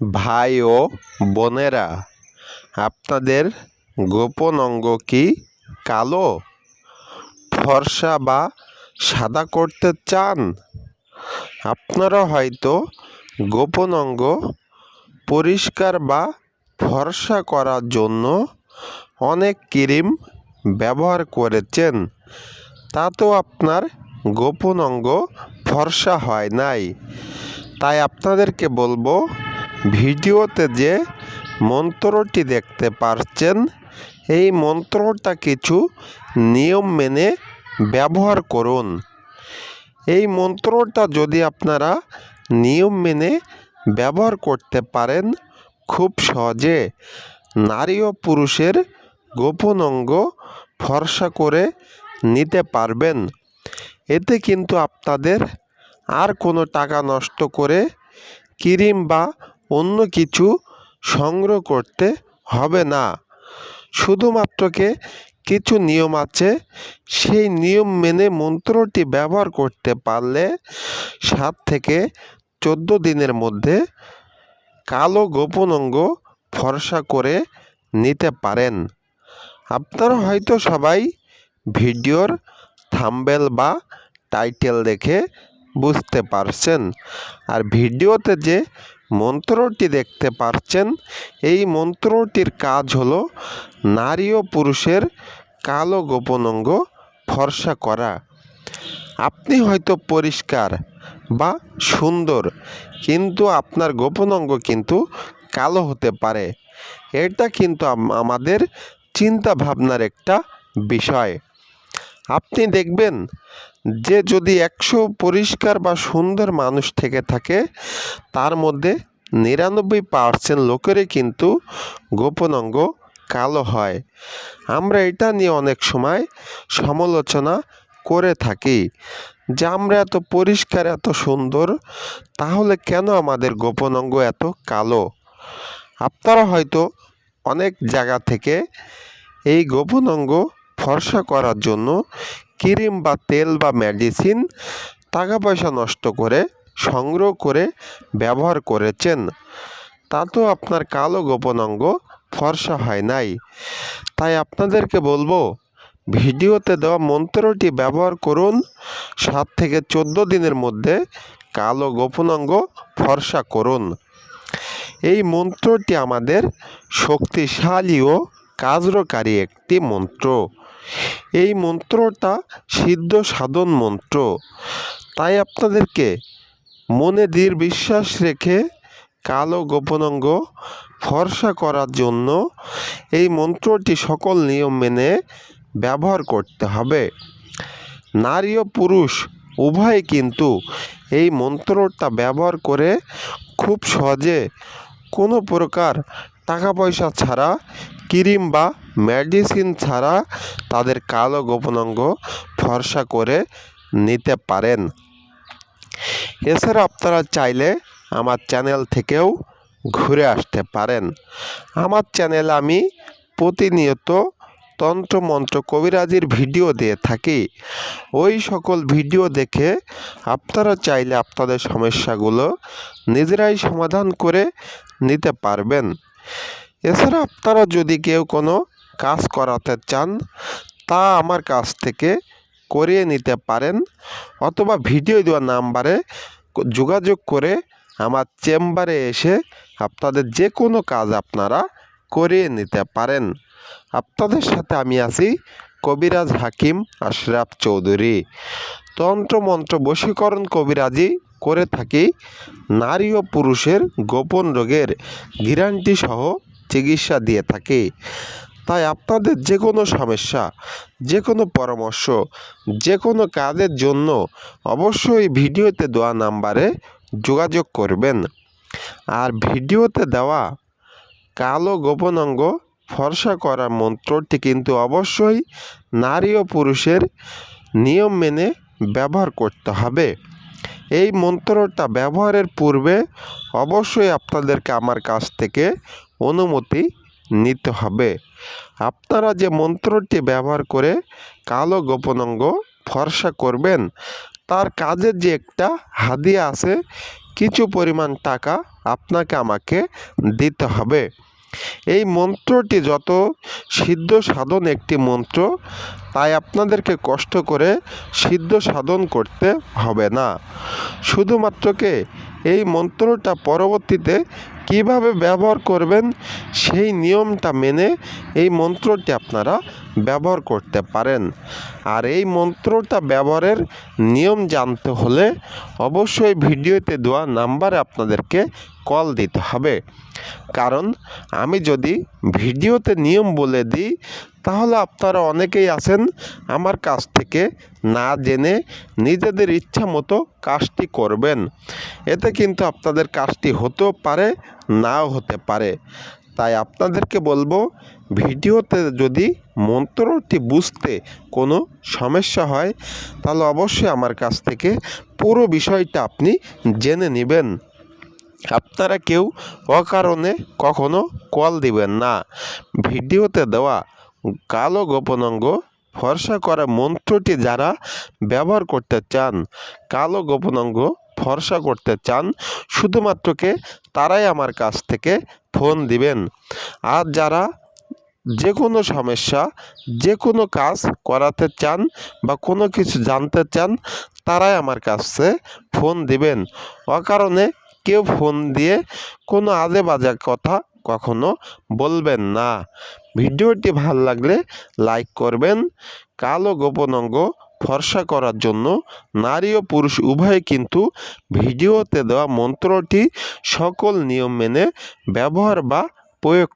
ভাই ও বোনেরা, আপনাদের গোপন অঙ্গ কি কালো? ফর্সা বা সাদা করতে চান? আপনারা হয়তো গোপন অঙ্গ পরিষ্কার বা ফর্সা করার জন্য অনেক ক্রিম ব্যবহার করেছেন তাতেও আপনার গোপন অঙ্গ ফর্সা হয় নাই। তাই আপনাদেরকে বলব ভিডিওতে যে মন্ত্রটি দেখতে পারছেন, এই মন্ত্রটা কিছু নিয়ম মেনে ব্যবহার করুন। এই মন্ত্রটা যদি আপনারা নিয়ম মেনে ব্যবহার করতে পারেন, খুব সহজে নারী ও পুরুষের গোপন অঙ্গ ফর্সা করে নিতে পারবেন। এতে কিন্তু আপনাদের আর কোনো টাকা নষ্ট করে ক্রিম বা অন্য কিছু সংগ্রহ করতে হবে না। শুধুমাত্রকে কিছু নিয়ম আছে, সেই নিয়ম মেনে মন্ত্রটি ব্যবহার করতে পারলে সাত থেকে চোদ্দ দিনের মধ্যে কালো গোপন অঙ্গ ফর্সা করে নিতে পারেন। আপনারা হয়তো সবাই ভিডিওর থাম্বেল বা টাইটেল দেখে বুঝতে পারছেন। আর ভিডিওতে যে মন্ত্রটি দেখতে পারছেন। এই মন্ত্রটির কাজ হলো নারী ও পুরুষের কালো গোপন অঙ্গ ফর্সা করা। আপনি হয়তো পরিষ্কার বা সুন্দর, কিন্তু আপনার গোপন অঙ্গ কিন্তু কালো হতে পারে। এটা কিন্তু আমাদের চিন্তা ভাবনার একটা বিষয়। আপনি দেখবেন যে যদি একশো পরিষ্কার বা সুন্দর মানুষ থেকে থাকে, তার মধ্যে নিরানব্বই পার্সেন্ট লোকেরই কিন্তু গোপন অঙ্গ কালো হয়। আমরা এটা নিয়ে অনেক সময় সমালোচনা করে থাকি যে আমরা এত পরিষ্কার, এত সুন্দর, তাহলে কেন আমাদের গোপন অঙ্গ এত কালো? আপনারা হয়তো অনেক জায়গা থেকে এই গোপন অঙ্গ ফর্সা করার জন্য ক্রিম বা তেল বা মেডিসিন টাকা পয়সা নষ্ট করে, সংগ্রহ করে, ব্যবহার করেছেন। তাতেও আপনার কালো গোপন অঙ্গ, ফর্সা হয় নাই। তাই আপনাদেরকে বলব, ভিডিওতে দেওয়া মন্ত্রটি ব্যবহার করুন। সাত থেকে চোদ্দ দিনের মধ্যে কালো গোপন অঙ্গ ফর্সা করুন। এই মন্ত্রটি আমাদের শক্তিশালী ও কার্যকারী একটি মন্ত্র। এই মন্ত্রটা সিদ্ধ সাধন মন্ত্র। তাই আপনাদেরকে মনে দৃঢ় বিশ্বাস রেখে কালো গোপন অঙ্গ ফর্সা করার জন্য এই মন্ত্রটি সকল নিয়ম মেনে ব্যবহার করতে হবে। নারী ও পুরুষ উভয়ে কিন্তু এই মন্ত্রটা ব্যবহার করে খুব সহজে কোনো প্রকার টাকা পয়সা ছাড়া ক্রিম বা মেডিসিন ছাড়া তাদের কালো গোপন অঙ্গ ফর্সা করে নিতে পারেন। এছাড়া আপনারা চাইলে আমার চ্যানেল থেকেও ঘুরে আসতে পারেন। আমার চ্যানেলে আমি প্রতিনিয়ত তন্ত্রমন্ত্র কবিরাজির ভিডিও দিয়ে থাকি। ওই সকল ভিডিও দেখে আপনারা চাইলে আপনাদের সমস্যাগুলো নিজেরাই সমাধান করে নিতে পারবেন। এছাড়া আপনারা যদি কেউ কোনো কাজ করাতে চান, তা আমার কাছ থেকে করিয়ে নিতে পারেন অথবা ভিডিও দেওয়া নাম্বারে যোগাযোগ করে আমার চেম্বারে এসে আপনাদের যে কোনো কাজ আপনারা করিয়ে নিতে পারেন। আপনাদের সাথে আমি আছি কবিরাজ হাকিম আশরাফ চৌধুরী। তন্ত্রমন্ত্র বশীকরণ কবিরাজি করে থাকি নারী ও পুরুষের গোপন রোগের গ্যারান্টি সহ চিকিৎসা দিয়ে থাকে। তাই আপনাদের যে কোনো সমস্যা যে কোনো পরামর্শ যে কোনো কাজের জন্য অবশ্যই ভিডিওতে দেওয়া নাম্বারে যোগাযোগ করবেন। আর ভিডিওতে দেওয়া কালো গোপন অঙ্গ ফর্সা করার মন্ত্রটি কিন্তু অবশ্যই নারী ও পুরুষের নিয়ম মেনে ব্যবহার করতে হবে। এই মন্ত্রটা ব্যবহারের পূর্বে অবশ্যই আপনাদেরকে আমার কাছ থেকে অনুমতি নিতে হবে। আপনারা যে মন্ত্রটি ব্যবহার করে কালো গোপন অঙ্গ ফর্সা করবেন, তার কাজের যে একটা হাদিয়া আছে, কিছু পরিমাণ টাকা আপনাকে আমাকে দিতে হবে। এই মন্ত্রটি যত সিদ্ধ সাধন একটি মন্ত্র, তাই আপনাদেরকে কষ্ট করে সিদ্ধ সাধন করতে হবে না। শুধুমাত্রকে এই মন্ত্রটা পরবর্তীতে কীভাবে ব্যবহার করবেন সেই নিয়মটা মেনে এই মন্ত্রটি আপনারা ব্যবহার করতে পারেন। আর এই মন্ত্রটা ব্যবহারের নিয়ম জানতে হলে অবশ্যই ভিডিওতে দেওয়া নাম্বারে আপনাদেরকে কল দিতে হবে। কারণ আমি যদি ভিডিওতে নিয়ম বলে দিই তাহলে আপনারা অনেকেই আছেন আমার কাছ থেকে না জেনে নিজেদের ইচ্ছা মতো কাজটি করবেন। এতে কিন্তু আপনাদের কাজটি হতেও পারে, নাও হতে পারে। তাই আপনাদেরকে বলব, ভিডিওতে যদি মন্ত্রটি বুঝতে কোনো সমস্যা হয়, তাহলে অবশ্যই আমার কাছ থেকে পুরো বিষয়টা আপনি জেনে নেবেন। আপনারা কেউ অকারণে কখনো কল দিবেন না। ভিডিওতে দেওয়া কালো গোপনাঙ্গ ফর্সা করা মন্ত্রটি যারা ব্যবহার করতে চান, কালো গোপনাঙ্গ ফর্সা করতে চান শুধুমাত্রকে তারাই আমার কাছ থেকে ফোন দিবেন। আর যারা যে কোনো সমস্যা যে কোনো কাজ করাতে চান বা কোনো কিছু জানতে চান, তারাই আমার কাছে ফোন দিবেন। অকারণে কেউ ফোন দিয়ে কোনো আজে বাজে কথা কখনো বলবেন না। ভিডিওটি ভালো লাগলে লাইক করবেন। কালো গোপন অঙ্গ ফর্সা করার জন্য নারী ও পুরুষ উভয়ে কিন্তু ভিডিওতে দেওয়া মন্ত্রটি সকল নিয়ম মেনে ব্যবহার বা প্রয়োগ